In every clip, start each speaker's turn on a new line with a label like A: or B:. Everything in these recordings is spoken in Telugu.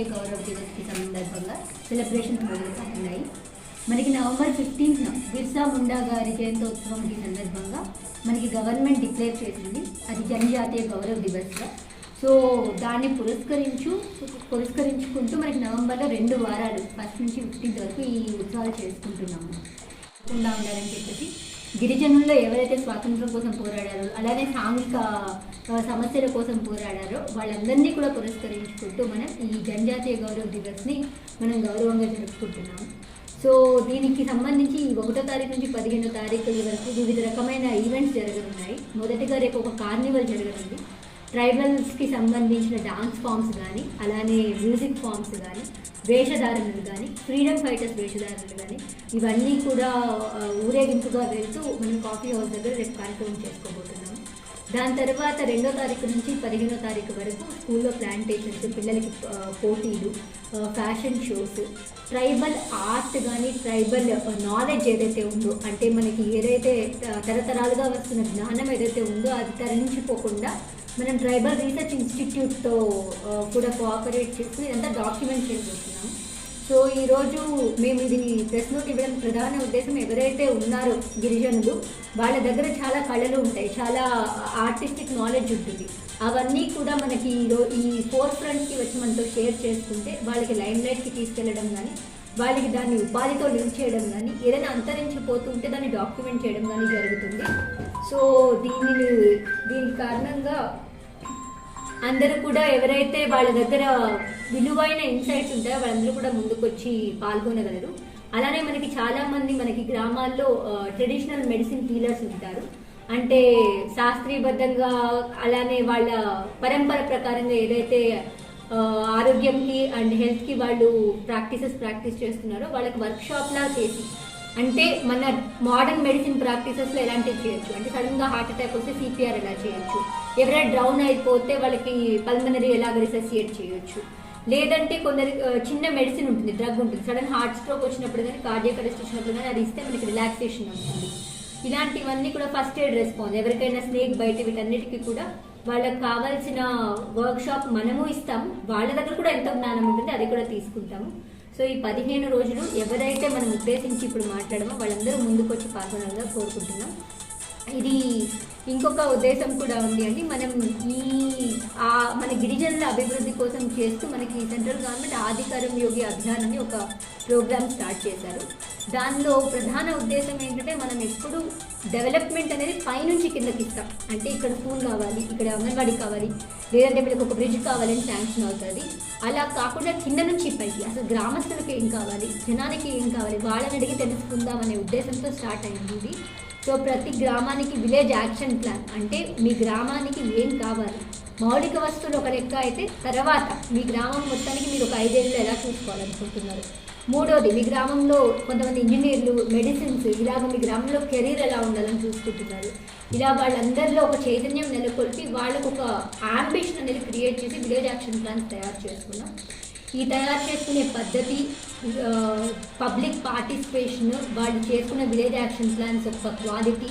A: జాతీయ గౌరవ దివస్కి సందర్భంగా సెలబ్రేషన్స్ ఉన్నాయి మనకి నవంబర్ ఫిఫ్టీన్త్న బిర్సా ముండా గారి జయంతోత్సవం ఈ సందర్భంగా మనకి గవర్నమెంట్ డిక్లేర్ చేసింది. అది జనజాతీయ గౌరవ దివస్గా. సో దాన్ని పురస్కరించు పురస్కరించుకుంటూ మనకి నవంబర్లో రెండు వారాలు ఫస్ట్ నుంచి ఫిఫ్టీన్త్ వరకు ఈ ఉత్సవాలు చేసుకుంటున్నాము. ఉండాలని చెప్పేసి గిరిజనుల్లో ఎవరైతే స్వాతంత్రం కోసం పోరాడారో అలానే సాంఘిక సమస్యల కోసం పోరాడారో వాళ్ళందరినీ కూడా పురస్కరించుకుంటూ మనం ఈ జనజాతీయ గౌరవ దివస్ని మనం గౌరవంగా జరుపుకుంటున్నాం సో దీనికి సంబంధించి ఒకటో తారీఖు నుంచి పదిహేనో తారీఖు వరకు వివిధ రకమైన ఈవెంట్స్ జరగనున్నాయి. మొదటిగా రేపు ఒక కార్నివల్ జరగనుంది. ట్రైబల్స్కి సంబంధించిన డాన్స్ ఫామ్స్ కానీ అలానే మ్యూజిక్ ఫామ్స్ కానీ వేషధారణలు కానీ ఫ్రీడమ్ ఫైటర్స్ వేషధారణలు కానీ ఇవన్నీ కూడా ఊరేగింపుగా వెళ్తూ మనం కాఫీ హౌస్ దగ్గర రేపు కార్యక్రమం చేసుకోబోతున్నాం. దాని తర్వాత రెండో తారీఖు నుంచి పదిహేనో తారీఖు వరకు స్కూల్లో ప్లాంటేషన్స్ పిల్లలకి పోటీలు ఫ్యాషన్ షోస్ ట్రైబల్ ఆర్ట్ కానీ ట్రైబల్ నాలెడ్జ్ ఏదైతే ఉందో అంటే మనకి ఏదైతే తరతరాలుగా వస్తున్న జ్ఞానం ఏదైతే ఉందో అది తరించిపోకుండా మనం ట్రైబల్ రీసెర్చ్ ఇన్స్టిట్యూట్తో కూడా కోఆపరేట్ చేస్తూ ఇదంతా డాక్యుమెంట్ చేయబోతున్నాం సో ఈరోజు మేము ఇది ప్రెస్ నోట్ ఇవ్వడం ప్రధాన ఉద్దేశం. ఎవరైతే ఉన్నారో గిరిజనులు వాళ్ళ దగ్గర చాలా కళలు ఉంటాయి. చాలా ఆర్టిస్టిక్ నాలెడ్జ్ ఉంటుంది. అవన్నీ కూడా మనకి ఈరో ఈ ఫోర్ ఫ్రంట్కి వచ్చి మనతో షేర్ చేసుకుంటే వాళ్ళకి లైమ్ లైట్కి తీసుకెళ్ళడం కానీ వాళ్ళకి దాన్ని ఉపాధితో లింక్ చేయడం కానీ ఏదైనా అంతరించిపోతుంటే దాన్ని డాక్యుమెంట్ చేయడం కానీ జరుగుతుంది. సో దీనిని దీని కారణంగా అందరూ కూడా ఎవరైతే వాళ్ళ దగ్గర విలువైన ఇన్సైట్స్ ఉంటాయో వాళ్ళందరూ కూడా ముందుకొచ్చి పాల్గొనగలరు. అలానే మనకి చాలా మంది మనకి గ్రామాల్లో ట్రెడిషనల్ మెడిసిన్ హీలర్స్ ఉంటారు. అంటే శాస్త్రీయబద్ధంగా అలానే వాళ్ళ పరంపర ప్రకారంగా ఏదైతే ఆరోగ్యంకి అండ్ హెల్త్కి వాళ్ళు ప్రాక్టీసెస్ ప్రాక్టీస్ చేస్తున్నారో వాళ్ళకి వర్క్షాప్లా చేసి అంటే మన మోడర్న్ మెడిసిన్ ప్రాక్టీసెస్లో ఎలాంటివి చేయొచ్చు? అంటే సడన్గా హార్ట్ అటాక్ వస్తే సిపిఆర్ ఎలా చేయొచ్చు? ఎవరైనా డ్రౌన్ అయిపోతే వాళ్ళకి పల్మనరీ ఎలాగ రిససియేట్ చేయొచ్చు? లేదంటే కొందరి చిన్న మెడిసిన్ ఉంటుంది డ్రగ్ ఉంటుంది. సడన్ హార్ట్ స్ట్రోక్ వచ్చినప్పుడు కానీ కార్డియక్ అరెస్ట్ వచ్చినప్పుడు కానీ అది ఇస్తే మనకి రిలాక్సేషన్ ఉంటుంది. ఇలాంటివన్నీ కూడా ఫస్ట్ ఎయిడ్ రెస్పాన్స్ ఎవరికైనా స్నేక్ బయట వీటన్నిటికీ కూడా వాళ్ళకి కావాల్సిన వర్క్ షాప్ మనము ఇస్తాం వాళ్ళ దగ్గర కూడా ఎంతో జ్ఞానం ఉంటుంది అది కూడా తీసుకుంటాము. సో ఈ పదిహేను రోజులు ఎవరైతే మనం ఉద్దేశించి ఇప్పుడు మాట్లాడమో వాళ్ళందరూ ముందుకు వచ్చి పాల్గొనాలని కోరుకుంటున్నాం. ఇది ఇంకొక ఉద్దేశం కూడా ఉంది అండి. మనం ఈ ఆ మన గిరిజనుల అభివృద్ధి కోసం చేస్తూ మనకి సెంట్రల్ గవర్నమెంట్ ఆధికారం యోగి అభియాన్ అని ఒక ప్రోగ్రామ్ స్టార్ట్ చేశారు. దానిలో ప్రధాన ఉద్దేశం ఏంటంటే మనం ఎప్పుడు డెవలప్మెంట్ అనేది పైనుంచి కిందకి ఇస్తాం. అంటే ఇక్కడ స్కూల్ కావాలి ఇక్కడ అంగన్వాడీ కావాలి లేదంటే వీళ్ళకి ఒక బ్రిడ్జ్ కావాలని శాంక్షన్ అవుతుంది. అలా కాకుండా కింద నుంచి పైకి అసలు గ్రామస్తులకి ఏం కావాలి జనానికి ఏం కావాలి వాళ్ళని అడిగి తెలుసుకుందాం అనే ఉద్దేశంతో స్టార్ట్ అయింది సో ప్రతి గ్రామానికి విలేజ్ యాక్షన్ ప్లాన్ అంటే మీ గ్రామానికి ఏం కావాలి? మౌలిక వస్తువులు ఒక లెక్క అయితే తర్వాత మీ గ్రామం మొత్తానికి మీరు ఒక ఐదేళ్ళు ఎలా చూసుకోవాలనుకుంటున్నారు? మూడోది మీ గ్రామంలో కొంతమంది ఇంజనీర్లు మెడిసిన్స్ ఇలాగ మీ గ్రామంలో కెరీర్ ఎలా ఉండాలని చూసుకుంటున్నారు? ఇలా వాళ్ళందరిలో ఒక చైతన్యం నెలకొల్పి వాళ్ళకు ఒక ఆంబిషన్ అనేది క్రియేట్ చేసి విలేజ్ యాక్షన్ ప్లాన్స్ తయారు చేసుకున్నాం ఈ తయారు చేసుకునే పద్ధతి పబ్లిక్ పార్టిసిపేషన్ వాళ్ళు చేసుకున్న విలేజ్ యాక్షన్ ప్లాన్స్ యొక్క క్వాలిటీ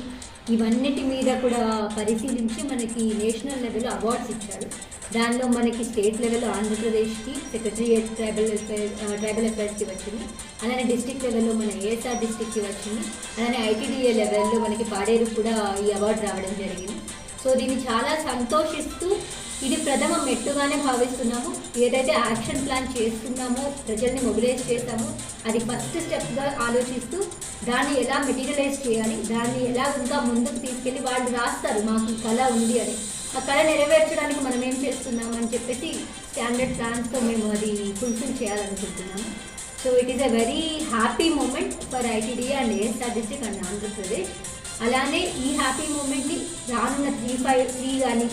A: ఇవన్నిటి మీద కూడా పరిశీలించి మనకి నేషనల్ లెవెల్లో అవార్డ్స్ ఇచ్చారు. దానిలో మనకి స్టేట్ లెవెల్లో ఆంధ్రప్రదేశ్కి సెక్రటరియట్ ట్రైబల్ వెల్ఫేర్ ట్రైబల్ అఫైర్స్కి వచ్చింది. అలానే డిస్టిక్ లెవెల్లో మన ఏఎస్ఆర్ డిస్టిక్కి వచ్చింది. అలానే ఐటీడీఏ లెవెల్లో మనకి పాడేరు కూడా ఈ అవార్డు రావడం జరిగింది. సో దీన్ని చాలా సంతోషిస్తూ ఇది ప్రథమ మెట్టుగానే భావిస్తున్నాము. ఏదైతే యాక్షన్ ప్లాన్ చేస్తున్నామో ప్రజల్ని మొబిలైజ్ చేస్తామో అది ఫస్ట్ స్టెప్గా ఆలోచిస్తూ దాన్ని ఎలా మెటీరియలైజ్ చేయాలి దాన్ని ఎలా ఇంకా ముందుకు తీసుకెళ్ళి వాళ్ళు రాస్తారు మాకు కళ ఉంది అని. ఆ కళ నెరవేర్చడానికి మనం ఏం చేస్తున్నాం అని చెప్పేసి స్టాండర్డ్ ప్లాన్స్తో మేము అది ఫుల్ఫిల్ చేయాలనుకుంటున్నాము. So it is a very happy moment for ITD and ASR district and Andhra Pradesh అలానే ఈ హ్యాపీ మూమెంట్ని రానున్న త్రీ ఫైవ్ త్రీ కానీ